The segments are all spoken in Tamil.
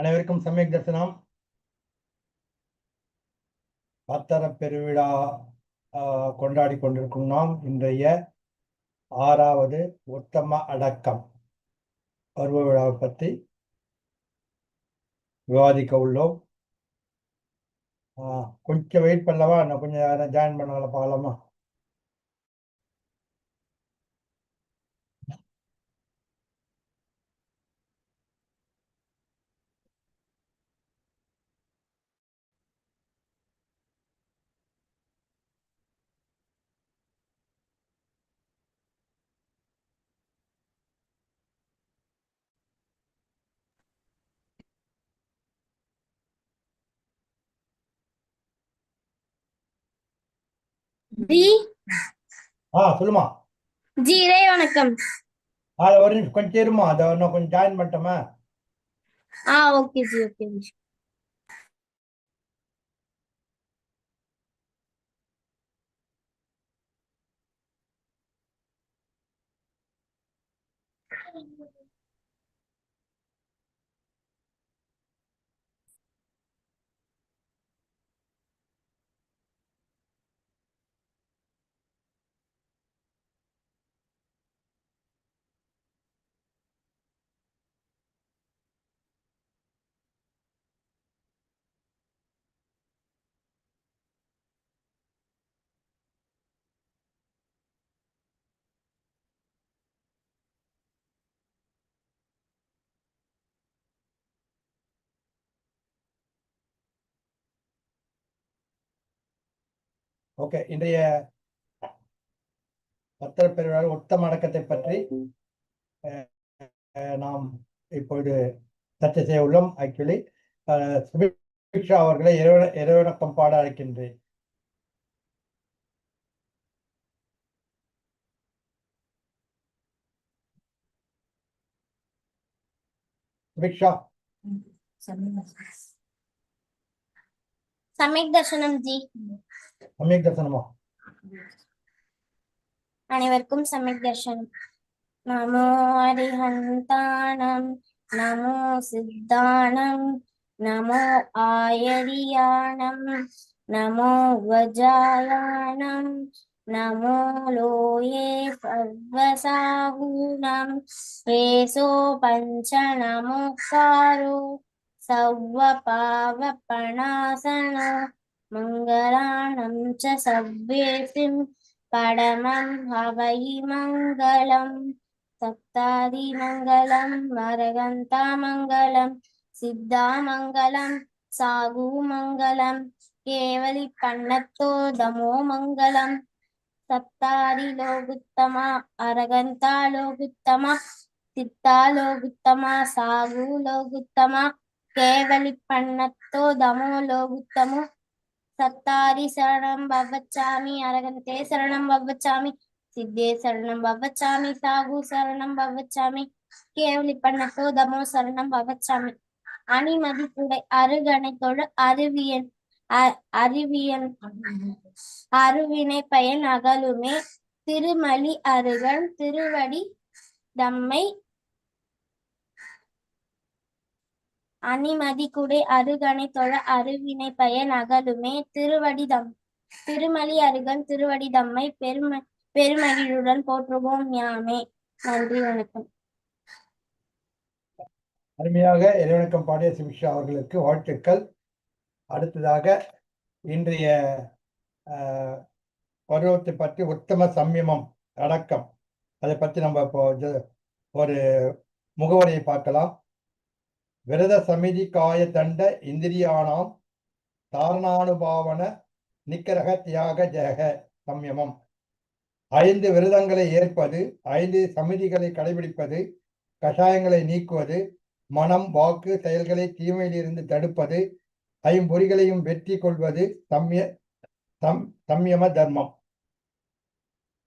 அனைவருக்கும் சமயக் தரிசனம். பத்தர பெருவிழா கொண்டாடி கொண்டிருக்கும் நாம் இன்றைய ஆறாவது உத்தம அடக்கம். பருவ விழாவை பற்றி விவாதிக்க உள்ளோம். கொஞ்சம் வெயிட் பண்ணலவா நான் கொஞ்சம் யாரும் ஜாயின் பண்ணலாம் பார்க்கலாமா? ஜி ஆ சொல்லுமா. ஜி இறை வணக்கம். ஆ ஒரு நிமிஷம் கொஞ்சம் இருமா அதை இன்னும் கொஞ்சம் ஜாயின் பண்ணிட்டோமா. ஆ okay ji okay ji. Okay இன்றைய பத்திர பெருவிழா உத்தம அடக்கத்தை பற்றி நாம் இப்பொழுது சர்ச்சை செய்ய உள்ளோம். ஆக்சுவலி சுபிக்ஷா அவர்களை இறைவன இறைவணக்கம் பாட அழைக்கின்றேன். சுபிக்ஷா. சமயக் தர்சனம் ஜி. சமயக் தர்சனமா? அனைவருக்கும் சமயக் தர்சனம். நமோ அரிஹந்தானம் நமோ சித்தானம் நமோ ஆயரியானம் நமோ வஜாயானம் நமோ லோயே சர்வசாகூனம் ஏசோ பஞ்ச நமோக்காரோ सव्वपावपणासनो मङ्गलानं च सव्येतिं परमं हवै मङ्गलम् सप्तादिमङ्गलं वरगन्तामङ्गलं सिद्धामङ्गलं सागुमङ्गलं केवलिपन्नतो दमो मङ्गलं सप्तादिलोगुत्तमा अरगन्तालोगुत्तमा सिद्धालोगुत्तमा सागुलोगुत्तमा కేవలి పన్నత్తో దమో లోగుత్తము సత్తారి శరణం భవచ్చామి అరగంతే శరణం భవచ్చామి సిద్ధే శరణం భవచ్చామి సాగు శరణం భవచ్చామి கேவலி பண்ணத்தோ தமோ சரணம் பவச்சாமி அணிமதி குடை அருகணை தொழு அறிவியன் அ- அறிவியன் அருவினை பயன் அகலுமே திருமலி அருகன் திருவடி தம்மை அணிமதி குடை அருகணை தொழ அருவினை பயன் அகலுமே திருவடிதம். திருமலி அருகன் திருவடிதம்மை பெரும பெருமகிழுடன் போற்றுவோம் யாமே நன்றி வணக்கம். அருமையாக இறைவணக்கம் பாடிய சிமிஷா அவர்களுக்கு வாழ்த்துக்கள். அடுத்ததாக இன்றைய ஆஹ், பருவத்தை பற்றி உத்தம சம்யமம் அடக்கம். அதை பற்றி நம்ம இப்போ ஒரு முகவரியை பார்க்கலாம். விரத சமிதி காய தண்ட இந்திரியானாம் தாரணானுபாவன நிக்கரக தியாக ஜெக சம்யமம். ஐந்து விரதங்களை ஏற்பது ஐந்து சமிதிகளை கடைபிடிப்பது கஷாயங்களை நீக்குவது மனம் வாக்கு செயல்களை தீமையிலிருந்து தடுப்பது ஐம்பொறிகளையும் வெற்றி கொள்வது சம்ய சம் சம்யம தர்மம்.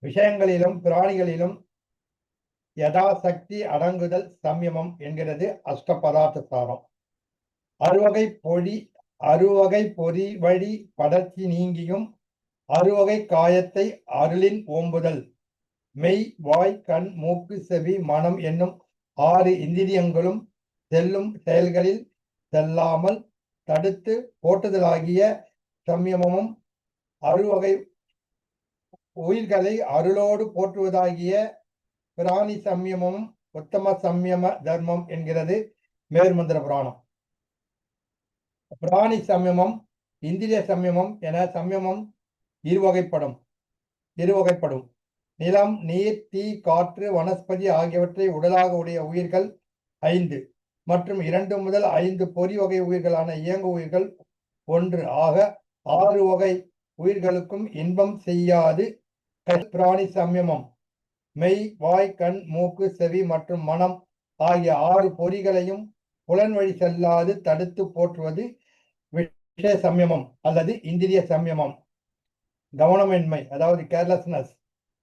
விஷயங்களிலும் பிராணிகளிலும் யதாசக்தி அடங்குதல் சம்யமம் என்கிறது அஷ்டபதார்த்த சாரம் அறுவகை பொடி அறுவகை பொறி வழி படர்ச்சி நீங்கியும் அறுவகை காயத்தை அருளின் ஓம்புதல். மெய் வாய் கண் மூக்கு செவி மனம் என்னும் ஆறு இந்திரியங்களும் செல்லும் செயல்களில் செல்லாமல் தடுத்து போட்டுதலாகிய சம்யமமும் அருவகை உயிர்களை அருளோடு போற்றுவதாகிய பிராணி சம்யமும் உத்தம சம்யம தர்மம் என்கிறது மேர்மந்திர புராணம். பிராணி சம்யமம் இந்திரிய சம்யமம் என சம்யமம் இருவகைப்படும். இருவகைப்படும். நிலம் நீர் தீ காற்று வனஸ்பதி ஆகியவற்றை உடலாக உடைய உயிர்கள் ஐந்து மற்றும் இரண்டு முதல் ஐந்து பொறி வகை உயிர்களான இயங்கு உயிர்கள் ஒன்று. ஆக ஆறு வகை உயிர்களுக்கும் இன்பம் செய்யாது. பிராணி சம்யமம். மெய் வாய் கண் மூக்கு செவி மற்றும் மனம் ஆகிய ஆறு பொறிகளையும் புலன் வழி செல்லாது தடுத்து போற்றுவது விஷய சம்யமம் அல்லது இந்திரிய சம்யமம். கவனமின்மை அதாவது கேர்லெஸ்னஸ்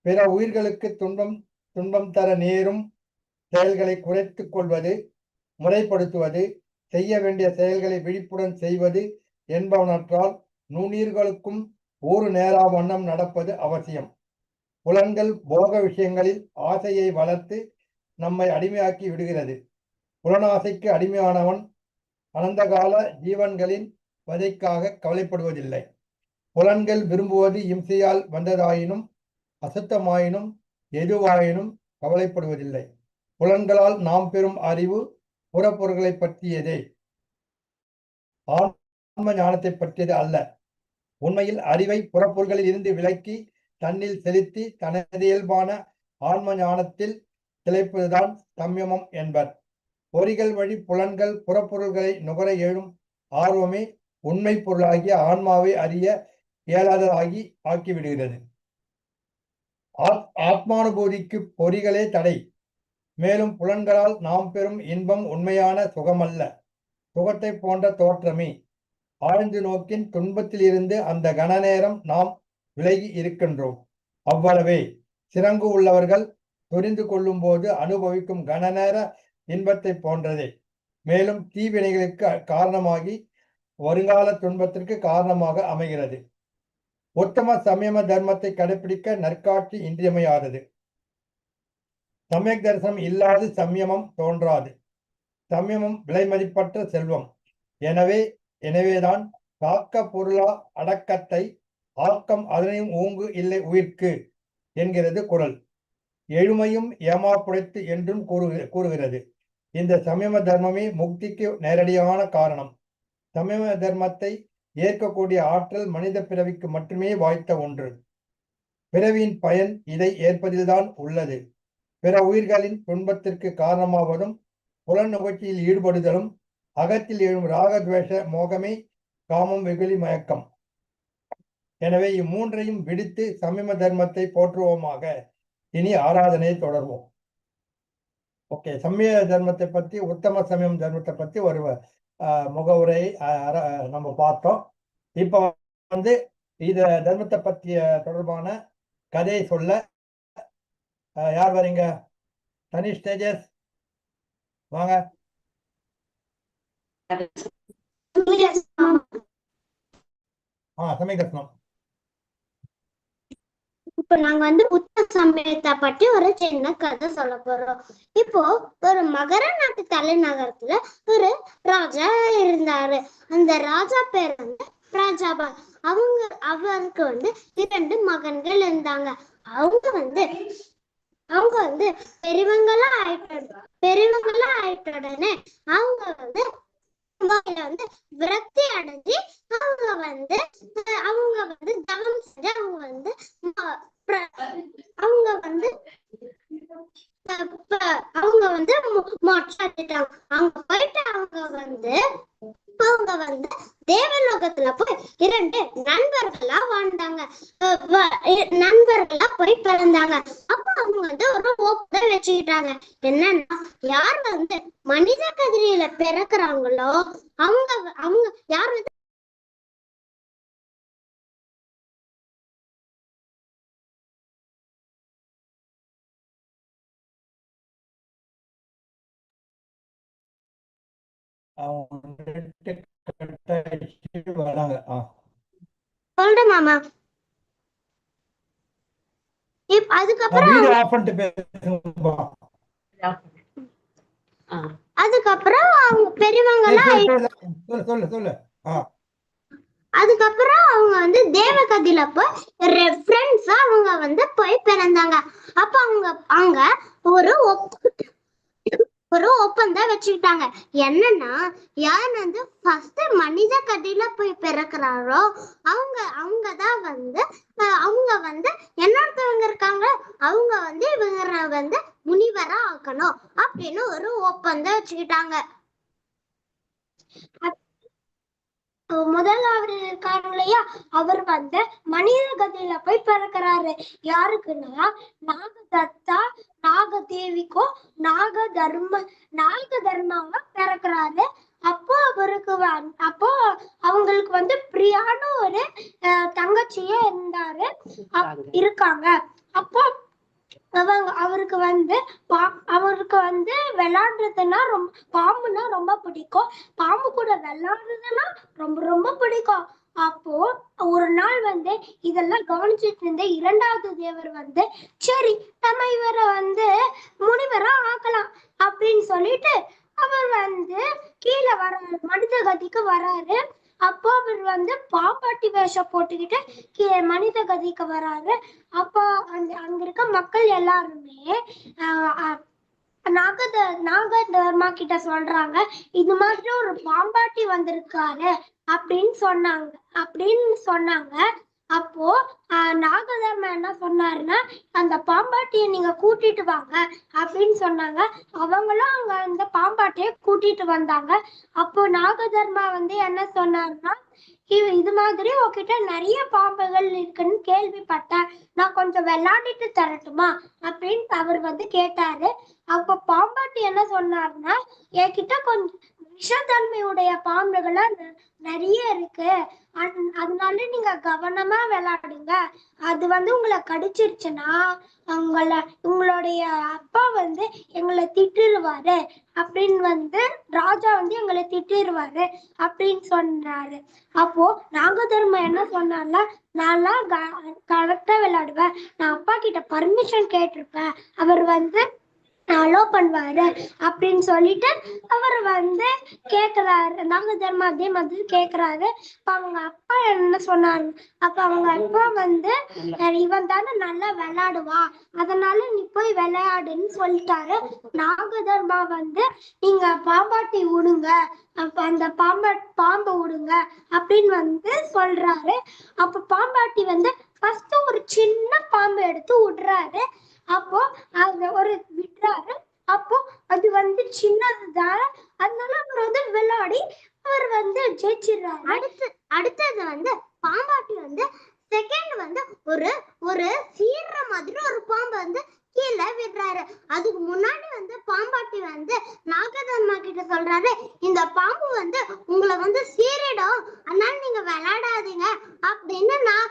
பிற உயிர்களுக்கு துன்பம் துன்பம் தர நேரும் செயல்களை குறைத்துக் கொள்வது முறைப்படுத்துவது செய்ய வேண்டிய செயல்களை விழிப்புடன் செய்வது என்பவனற்றால் நுண்ணீர்களுக்கும் ஒரு நேரா வண்ணம் நடப்பது அவசியம். புலன்கள் போக விஷயங்களில் ஆசையை வளர்த்து நம்மை அடிமையாக்கி விடுகிறது. புலனாசைக்கு அடிமையானவன் அனந்தகால ஜீவன்களின் வதைக்காக கவலைப்படுவதில்லை. புலன்கள் விரும்புவது இம்சையால் வந்ததாயினும் அசுத்தமாயினும் எதுவாயினும் கவலைப்படுவதில்லை. புலன்களால் நாம் பெறும் அறிவு புறப்பொருள்களை பற்றியதே. ஆன்ம ஞானத்தை பற்றியது அல்ல. உண்மையில் அறிவை புறப்பொருள்களில் இருந்து விலக்கி தன்னில் செலுத்தி தனது இயல்பான ஆன்ம ஞானத்தில் திளைப்பதுதான் சம்யமம் என்பர். பொறிகள் வழி புலன்கள் புறப்பொருள்களை நுகர எழும் ஆர்வமே உண்மை பொருளாகிய ஆன்மாவை அறிய இயலாததாகி ஆக்கிவிடுகிறது. ஆத்- ஆத்மானுபூதிக்கு பொறிகளே தடை. மேலும் புலன்களால் நாம் பெறும் இன்பம் உண்மையான சுகமல்ல. சுகத்தை போன்ற தோற்றமே. ஆழ்ந்து நோக்கின் துன்பத்தில் இருந்து அந்த கன நேரம் நாம் விலகி இருக்கின்றோம். அவ்வளவே. சிறங்கு உள்ளவர்கள் புரிந்து கொள்ளும் போது அனுபவிக்கும் கனநேர இன்பத்தை போன்றதே. மேலும் தீவினைகளுக்கு காரணமாகி வருங்கால துன்பத்திற்கு காரணமாக அமைகிறது. உத்தம சமயம தர்மத்தை கடைபிடிக்க நற்காட்சி இன்றியமையாதது. சமயக் தரிசனம் இல்லாது சம்யமம் தோன்றாது. சம்யமம் விலைமதிப்பற்ற செல்வம். எனவே எனவேதான் காக்க பொருளா அடக்கத்தை ஆக்கம் அதனையும் ஊங்கு இல்லை உயிர்க்கு என்கிறது குரல். எழுமையும் ஏமாப்புடைத்து என்றும் கூறு கூறுகிறது. இந்த சமயம தர்மமே முக்திக்கு நேரடியான காரணம். சமயம தர்மத்தை ஏற்கக்கூடிய ஆற்றல் மனித பிறவிக்கு மட்டுமே வாய்த்த ஒன்று. பிறவியின் பயன் இதை ஏற்பதில்தான் உள்ளது. பிற உயிர்களின் துன்பத்திற்கு காரணமாவதும் புலன் நுகர்ச்சியில் ஈடுபடுதலும் அகத்தில் எழும் ராகத்வேஷ மோகமே காமம் வெகுளி மயக்கம். எனவே இம்மூன்றையும் விடுத்து சமிம தர்மத்தை போற்றுவோமாக. இனி ஆராதனையை தொடர்வோம். ஓகே சமய தர்மத்தை பத்தி உத்தம சமயம் தர்மத்தை பத்தி ஒரு ஆஹ், முகவுரை நம்ம பார்த்தோம். இப்போ வந்து இத தர்மத்தை பற்றிய தொடர்பான கதையை சொல்ல யார் வரீங்க? தனிஷ் தேஜஸ். வாங்க. ஆ சமயகத்னம் இப்ப நாங்க வந்து புத்த சமயத்தை பற்றி ஒரு சின்ன கதை சொல்ல போறோம். இப்போ ஒரு மகர நாட்டு தலைநகரத்துல ஒரு ராஜா இருந்தாரு. அந்த ராஜா பேர் வந்து ராஜாபால் அவங்க அவருக்கு வந்து இரண்டு மகன்கள் இருந்தாங்க. அவங்க வந்து அவங்க வந்து பெரியவங்களா ஆயிட்ட பெரியவங்களா ஆயிட்ட உடனே அவங்க வந்து வாயில வந்து விரக்தி அடைஞ்சு அவங்க வந்து அவங்க வந்து தவம் செஞ்சு அவங்க வந்து அவங்க வந்து அவங்க வந்து மோ- மோட்சம் அவங்க போயிட்டு அவங்க வந்து அவங்க வந்து தேவலோகத்துல போய் இரண்டு நண்பர்களா வாழ்ந்தாங்க. நண்பர்களா போய் பிறந்தாங்க. அப்ப வந்து ஒரு ஒப்புதல் வச்சுக்கிட்டாங்க. என்னன்னா யார் வந்து மனித கதிரியில பிறக்குறாங்களோ அவங்க அவங்க யார் வந்து அவங்க வராங்க. சொல்றேன் மாமா. இப் அதுக்கப்புறம் வீடியோ ஆஃப் பண்ணிட்டு பேசுங்கப்பா. அதுக்கப்புறம் அவங்க பெரியவங்க சொல்லு, அதுக்கப்புறம் அவங்க வந்து தேவகதியில போய் ஃப்ரெண்ட்ஸா அவங்க வந்து போய் பிறந்தாங்க. அப்ப அவங்க அங்க ஒரு ஒப்ப- ஒரு ஒப்பந்தம் வச்சுக்கிட்டாங்க. என்னன்னா யார் வந்து ஃபர்ஸ்ட் மனித கதியில போய் பிறக்கிறாரோ அவங்க அவங்க தான் வந்து அவங்க வந்து என்னத்தவங்க இருக்காங்க அவங்க வந்து இவங்க வந்து முனிவரா ஆக்கணும் அப்படின்னு ஒரு ஒப்பந்தம் வச்சுக்கிட்டாங்க. முதல் அவர் இருக்காரு இல்லையா? அவர் வந்து மனித கதையில போய் பிறக்கிறாரு. யாருக்குன்னா நாகதத்தா நாகதேவிக்கும் நாக தர்ம நாக தர்மாவ பிறக்கிறாரு. அப்போ அவருக்கு அப்போ அவங்களுக்கு வந்து பிரியான ஒரு தங்கச்சியே இருந்தாரு. இருக்காங்க. அப்போ அவங்க அவருக்கு வந்து பா- அவருக்கு வந்து விளையாடுறதுன்னா ரொம்ப பாம்புனா ரொம்ப பிடிக்கும். பாம்பு கூட விளையாடுறதுன்னா ரொம்ப ரொம்ப பிடிக்கும். அப்போ ஒரு நாள் வந்து இதெல்லாம் கவனிச்சிட்டு இருந்த இரண்டாவது தேவர் வந்து சரி நம்ம இவரை வந்து முனிவரா ஆக்கலாம் அப்படின்னு சொல்லிட்டு அவர் வந்து கீழே வர மனித கதிக்கு வராரு. அப்போ அவர் வந்து பாப்பாட்டி வேஷம் போட்டுக்கிட்டு கீ- மனித கதிக்கு வராரு. அப்போ அந்த அங்க இருக்க மக்கள் எல்லாருமே ஆஹ் நாகத நாகதர்மா கிட்ட சொல்றாங்க இது மாதிரி ஒரு பாம்பாட்டி வந்திருக்காரு அப்படின்னு சொன்னாங்க. அப்படின்னு சொன்னாங்க. அப்போ ஆஹ் நாகதர்மா என்ன சொன்னாருன்னா அந்த பாம்பாட்டியை நீங்க கூட்டிட்டு வாங்க அப்படின்னு சொன்னாங்க. அவங்களும் அங்க அந்த பாம்பாட்டியை கூட்டிட்டு வந்தாங்க. அப்போ நாகதர்மா வந்து என்ன சொன்னாருன்னா இது மாதிரி உங்ககிட்ட நிறைய பாம்புகள் இருக்குன்னு கேள்விப்பட்டேன் நான் கொஞ்சம் விளையாடிட்டு தரட்டுமா? அப்படின்னு அவர் வந்து கேட்டாரு. அப்ப பாம்பாட்டி என்ன சொன்னாருன்னா என்கிட்ட கொஞ்சம் விஷத்தன்மையுடைய பாம்புகள்லாம் நிறைய இருக்கு. அந்- அதனால நீங்க கவனமா விளையாடுங்க. அது வந்து உங்களை கடிச்சிருச்சுன்னா உங்களை உங்களுடைய அப்பா வந்து எங்களை திட்டிருவாரு. அப்படின்னு வந்து ராஜா வந்து எங்களை திட்டிருவாரு அப்படின்னு சொன்னாரு. அப்போ நாகதர்ம என்ன சொன்னார்ல நான்லாம் கரெக்டா விளையாடுவேன். நான் அப்பா கிட்ட பர்மிஷன் கேட்டிருப்பேன். அவர் வந்து அலோ பண்ணுவாரு அப்படின்னு சொல்லிட்டு அவர் வந்து கேக்குறாரு. நாகதர்மா அதே மாதிரி கேக்குறாரு. அப்ப அவங்க அப்பா என்ன சொன்னாரு? அப்ப அவங்க அப்பா வந்து இவன் தானே நல்லா விளையாடுவான் அதனால நீ போய் விளையாடுன்னு சொல்லிட்டாரு. நாகதர்மா வந்து நீங்க பாம்பாட்டி விடுங்க அப்ப அந்த பாம்பா பாம்பை விடுங்க அப்படின்னு வந்து சொல்றாரு. அப்ப பாம்பாட்டி வந்து ஃபர்ஸ்ட் ஒரு சின்ன பாம்பு எடுத்து விடுறாரு அப்போ அந்த ஒரு விடுறாரு அப்போ அது வந்து சின்னதுதான் அதனால அவர் வந்து விளையாடி அவர் வந்து ஜெயிச்சிடுறாரு. அடுத்து அடுத்தது வந்து பாம்பாட்டி வந்து செகண்ட் வந்து ஒரு ஒரு சீர்ற மாதிரி ஒரு பாம்பு வந்து கீழே விடுறாரு. அதுக்கு முன்னாடி வந்து பாம்பாட்டி வந்து நாகதர்மா கிட்ட சொல்றாரு இந்த பாம்பு வந்து உங்களை வந்து சீரிடும் அதனால நீங்க விளையாடாதீங்க. அப்படின்னு நான்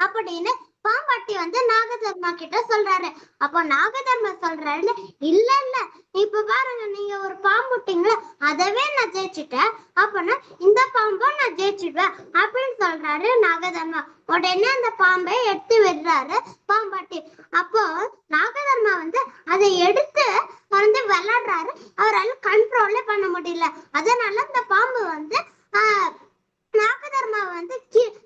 அப்படின்னு பாம்பாட்டி வந்து நாகதர்மா கிட்ட சொல்றாரு. அப்போ நாகதர்மா சொல்றாரு இல்ல இல்ல இப்ப பாருங்க நீங்க ஒரு பாம்பு விட்டீங்களா அதவே நான் ஜெயிச்சுட்டேன். அப்பனா இந்த பாம்பும் நான் ஜெயிச்சுடுவேன் அப்படின்னு சொல்றாரு நாகதர்மா. உடனே அந்த பாம்பை எடுத்து விடுறாரு பாம்பாட்டி. அப்போ நாகதர்மா வந்து அதை எடுத்து வந்து விளையாடுறாரு. அவரால் கண்ட்ரோலே பண்ண முடியல. அதனால அந்த பாம்பு வந்து ஆஹ் நாகதர்மா வந்து கீ-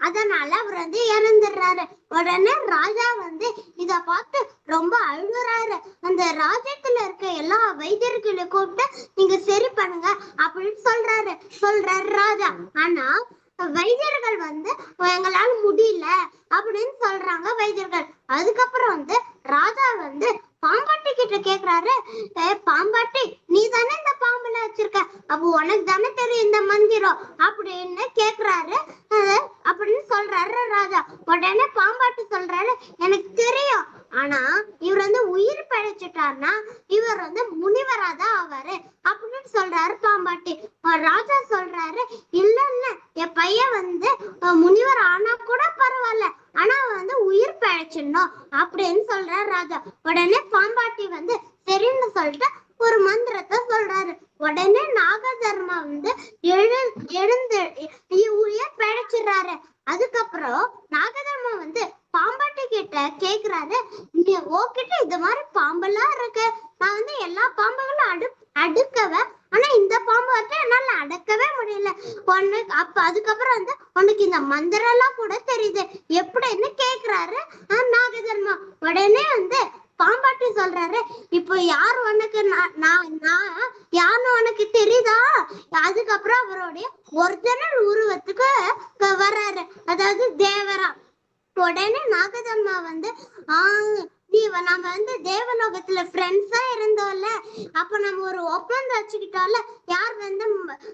அதனால அவர் வந்து இறந்துடுறாரு. உடனே ராஜா வந்து இத பார்த்து ரொம்ப அழுகுறாரு. அந்த ராஜ்யத்துல இருக்க எல்லா வைத்தியர்களையும் கூப்பிட்டு நீங்க சரி பண்ணுங்க அப்படின்னு சொல்றாரு. சொல்றாரு ராஜா. ஆனா வைத்தியர்கள் வந்து எங்களால முடியல அப்படின்னு சொல்றாங்க வைத்தியர்கள். அதுக்கப்புறம் வந்து ராஜா வந்து பாம்பாட்டி கிட்ட கேக்குறாரு. பாம்பாட்டி நீ தானே இந்த பாம்புல வச்சிருக்க அப்போ உனக்கு தானே தெரியும் இந்த மந்திரம் அப்படின்னு கேக்குறாரு. அப்படின்னு சொல்றாரு ராஜா. உடனே பாம்பாட்டி சொல்றாரு எனக்கு தெரியும். ஆனா இவர் வந்து உயிர் பிழைச்சிட்டாருன்னா இவர் வந்து முனிவரா தான் ஆவாரு. அப்படின்னு சொல்றாரு பாம்பாட்டி. ராஜா சொல்றாரு இல்ல இல்ல. என் பையன் வந்து முனிவர் ஆனா கூட பரவாயில்ல. ஆனா வந்து உயிர் பிழைச்சிடணும். அப்படின்னு சொல்றாரு ராஜா. உடனே பாம்பாட்டி வந்து சரின்னு சொல்லிட்டு ஒரு மந்திரத்தை சொல்றாரு. உடனே நாகதர்மா வந்து எழு எழுந்து உயிர் பிழைச்சிடுறாரு. அதுக்கப்புறம் நாகதர்மா வந்து பாம்பாட்டி கிட்ட கேக்குறாரு. நீ உன்கிட்ட இந்த மாதிரி பாம்பெல்லாம் இருக்கு. நான் வந்து எல்லா பாம்புகளும் அடு அடுக்கவேன் ஆனா இந்த பாம்பு வந்து என்னால அடக்கவே முடியல. ஒண்ணு அப்ப அதுக்கப்புறம் வந்து உனக்கு இந்த மந்திரம் எல்லாம் கூட தெரியுது. எப்படின்னு கேக்குறாரு ஆஹ் நாகதர்மா. உடனே வந்து பாம்பாட்டி சொல்றாரு இப்போ யார் உனக்கு நான் நான் நான் யாருன்னு உனக்கு தெரியுதா? அதுக்கப்புறம் அவருடைய ஒரிஜினல் உருவத்துக்கு வர்றாரு. அதாவது தேவரா. உடனே நாகதம்மா வந்து ஆஹ் நீ நம்ம வந்து தேவலோகத்துல ஃப்ரெண்ட்ஸா இருந்தோம்ல. அப்ப நம்ம ஒரு ஒப்பந்தம் வச்சுக்கிட்டோம்ல. யார் வந்து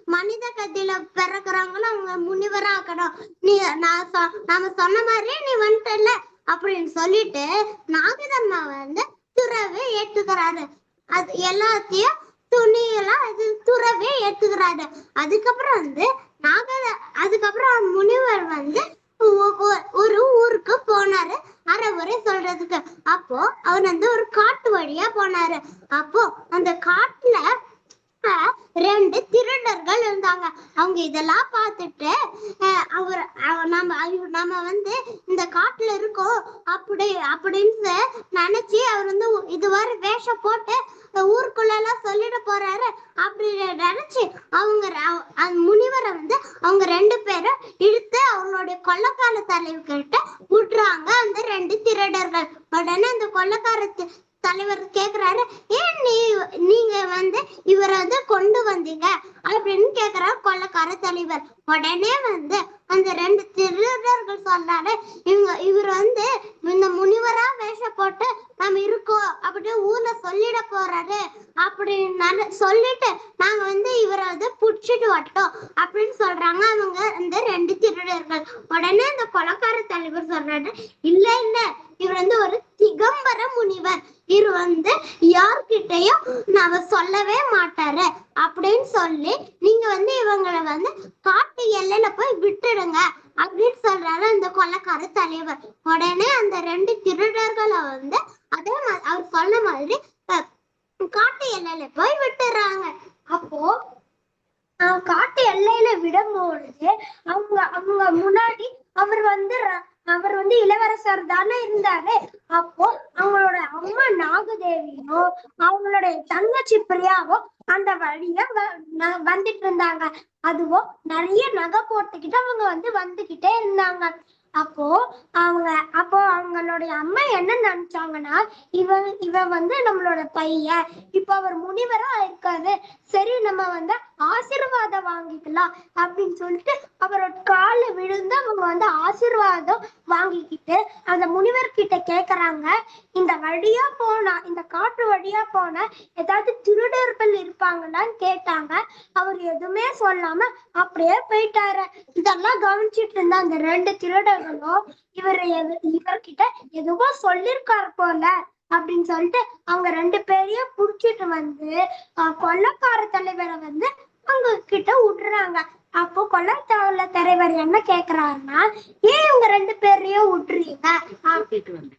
மனித கதையில பிறக்குறாங்களோ அவங்க முனிவரா ஆக்கணும் நீ நான் சொ- நாம சொன்ன மாதிரியே நீ வந்துட்டல அப்படின்னு சொல்லிட்டு நாகதம்மா வந்து துறவே ஏத்துக்கிறாரு அது எல்லாத்தையும் துணியெல்லாம் இது துறவே ஏத்துக்கிறாரு அதுக்கப்புறம் வந்து நாக அதுக்கப்புறம் முனிவர் வந்து ஒரு ஊருக்கு போனாரு. அறவுரை சொல்றதுக்கு. அப்போ அவர் வந்து ஒரு காட்டு வழியா போனாரு. அப்போ அந்த காட்டுல அப்ப ரெண்டு திருடர்கள் இருந்தாங்க. அவங்க இதெல்லாம் பார்த்துட்டு அவர் நம்ம நம்ம வந்து இந்த காட்டுல இருக்கோம். அப்படி அப்படின்னு நினைச்சு அவர் வந்து இதுவரை வேஷம் போட்டு ஊருக்குள்ள எல்லாம் சொல்லிட போறாரு. அப்படி நினைச்சு அவங்க அந்த முனிவரை வந்து அவங்க ரெண்டு பேரும் இழுத்து அவங்களுடைய கொள்ளக்கார தலைவர்கிட்ட விட்டுறாங்க அந்த ரெண்டு திருடர்கள். உடனே அந்த கொள்ளக்கார தலைவர் கேக்குறாரு ஏன் நீ நீங்க வந்து இவரை வந்து கொண்டு வந்தீங்க? அப்படின்னு கேக்குறாரு கொள்ளக்கார தலைவர். உடனே வந்து அந்த ரெண்டு திருடர்கள் சொல்றாரு இவங்க இவர் வந்து இந்த முனிவரா வேஷம் போட்டு நம்ம இருக்கோம் அப்படின்னு ஊர்ல சொல்லிட போறாரு. அப்படின்னு சொல்லிட்டு நாங்க வந்து இவரை வந்து புடிச்சிட்டு வட்டோம் அப்படின்னு சொல்றாங்க அவங்க அந்த ரெண்டு திருடர்கள். உடனே அந்த கொலக்கார தலைவர் சொல்றாரு இல்ல இல்ல இவர் வந்து ஒரு திகம்பர முனிவர். இவர் வந்து யார்கிட்டயும் நாம சொல்லவே மாட்டாரு. அப்படின்னு சொல்லி நீங்க வந்து இவங்களை வந்து காட்டு எல்லையில போய் விட்டுடுங்க அப்படின்னு சொல்றாரு அந்த கொள்ளக்கார தலைவர். உடனே அந்த ரெண்டு திருடர்களை வந்து அதே மாதிரி அவர் சொன்ன மாதிரி காட்டு எல்லையில போய் விட்டுறாங்க. அப்போ காட்டு எல்லையில விடும்பொழுது அவங்க அவங்க முன்னாடி அவர் வந்து அவர் வந்து இளவரசர் தானே இருந்தாரு. அப்போ அவங்களோட அம்மா நாகதேவியும் அவங்களுடைய தங்கச்சி பிரியாவும் அந்த வழிய வந்துட்டு இருந்தாங்க. அதுவும் நிறைய நகை போட்டுக்கிட்டு அவங்க வந்து வந்துகிட்டே இருந்தாங்க. அப்போ அவங்க அப்போ அவங்களுடைய அம்மா என்ன நினைச்சாங்கன்னா இவன் இவன் வந்து நம்மளோட பையன். இப்ப அவர் முனிவரா இருக்காரு. சரி நம்ம வந்து ஆசீர்வாதம் வாங்கிக்கலாம் அப்படின்னு சொல்லிட்டு அவரோட கால விழுந்து அவங்க வந்து ஆசீர்வாதம் வாங்கிக்கிட்டு அந்த முனிவர் கிட்ட கேக்குறாங்க இந்த வழியா போனா இந்த காட்டு வழியா போன ஏதாவது திருடர்கள் இருப்பாங்களான்னு கேட்டாங்க. அவர் எதுவுமே சொல்லாம அப்படியே போயிட்டாரு. இதெல்லாம் கவனிச்சிட்டு இருந்த அந்த ரெண்டு திருடர்களும் இவர் இவர்கிட்ட எதுவோ சொல்லிருக்காரு போல அப்படின்னு சொல்லிட்டு அவங்க ரெண்டு பேரையும் புடிச்சிட்டு வந்து அஹ், கொள்ளைக்கார தலைவரை வந்து அவங்க கிட்ட விடுறாங்க அப்போ கொள்ளைத்தாவல தலைவர் என்ன கேக்குறாருன்னா ஏன் இவங்க ரெண்டு பேரையும் விட்டுறீங்க?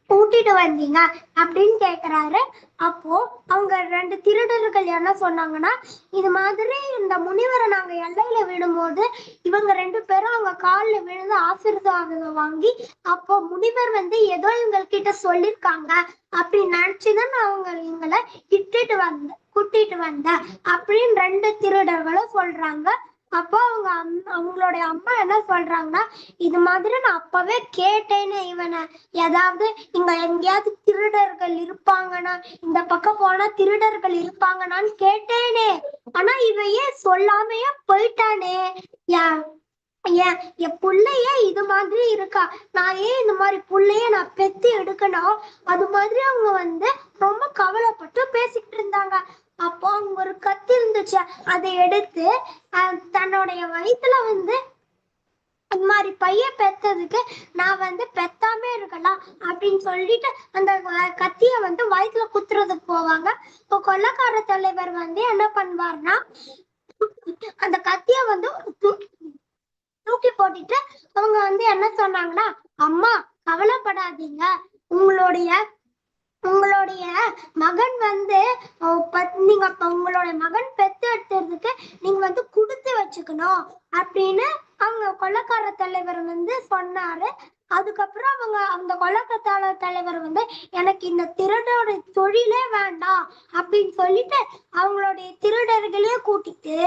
கூட்டிட்டு வந்தீங்க? அப்படின்னு கேக்குறாரு. அப்போ அவங்க ரெண்டு திருடர்கள் என்ன சொன்னாங்கன்னா இது மாதிரி இந்த முனிவரை நாங்க எல்லையில விடும்போது இவங்க ரெண்டு பேரும் அவங்க கால்ல விழுந்து ஆசீர்வாதம் வாங்கி அப்போ முனிவர் வந்து ஏதோ எங்கள்கிட்ட சொல்லிருக்காங்க அப்படின்னு நினைச்சுதான் நான் அவங்க எங்களை இட்டுட்டு வந்த கூட்டிட்டு வந்தேன் அப்படின்னு ரெண்டு திருடர்களும் சொல்றாங்க. அப்போ அவங்க அவங்களுடைய அம்மா என்ன சொல்றாங்கன்னா இது மாதிரி நான் அப்பவே கேட்டேனே இவனை. ஏதாவது இங்க எங்கேயாவது திருடர்கள் இருப்பாங்கன்னா இந்த பக்கம் போனா திருடர்கள் இருப்பாங்கன்னான்னு கேட்டேனே. ஆனா இவன் ஏன் சொல்லாமையே போயிட்டானே? ஏன் ஏன் என் பிள்ளையே இது மாதிரி இருக்கா? நான் ஏன் இந்த மாதிரி புள்ளைய நான் பெத்து எடுக்கணும்? அது மாதிரி அவங்க வந்து ரொம்ப கவலைப்பட்டு பேசிக்கிட்டு இருந்தாங்க. அப்போ அவங்க ஒரு கத்தி இருந்துச்சு. அதை எடுத்து தன்னுடைய வயிற்றுல வந்து இந்த மாதிரி பையன் பெத்ததுக்கு நான் வந்து பெத்தாம இருக்கலாம் அப்படின்னு சொல்லிட்டு அந்த கத்திய வந்து வயிற்றுல குத்துறதுக்கு போவாங்க. இப்போ கொள்ளக்கார தலைவர் வந்து என்ன பண்ணுவார்னா அந்த கத்திய வந்து தூக்கி தூக்கி போட்டுட்டு அவங்க வந்து என்ன சொன்னாங்கன்னா அம்மா கவலைப்படாதீங்க. உங்களுடைய உங்களுடைய மகன் வந்து நீங்க அப்ப உங்களுடைய மகன் பெத்து எடுத்துறதுக்கு நீங்க வந்து கொடுத்து வச்சுக்கணும் அப்படின்னு அவங்க கொள்ளக்கார தலைவர் வந்து சொன்னாரு. அதுக்கப்புறம் அவங்க அந்த கொலக்கத்தாள தலைவர் வந்து எனக்கு இந்த திருடோட தொழிலே வேண்டாம் அப்படின்னு சொல்லிட்டு அவங்களுடைய திருடர்களையே கூட்டிட்டு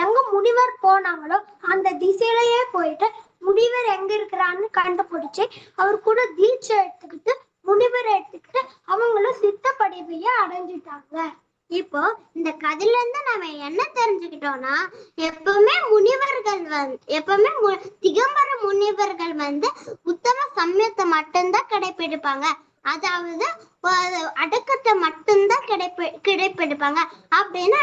எங்க முனிவர் போனாங்களோ அந்த திசையிலேயே போயிட்டு முனிவர் எங்க இருக்கிறான்னு கண்டுபிடிச்சு அவர் கூட தீட்சை எடுத்துக்கிட்டு முனிவர் எடுத்துக்கிட்டு அவங்களும் சித்த படிப்பையே அடைஞ்சிட்டாங்க. இப்போ இந்த கதையில இருந்து நம்ம என்ன தெரிஞ்சுக்கிட்டோம்னா எப்பவுமே முனிவர்கள் வந்து எப்பவுமே திகம்பர முனிவர்கள் வந்து உத்தம சமயத்தை மட்டும்தான் கடைபிடிப்பாங்க அதாவது அடக்கத்தை மட்டும்தான் கிடைப்பி கிடைப்பிடிப்பாங்க. அப்படின்னா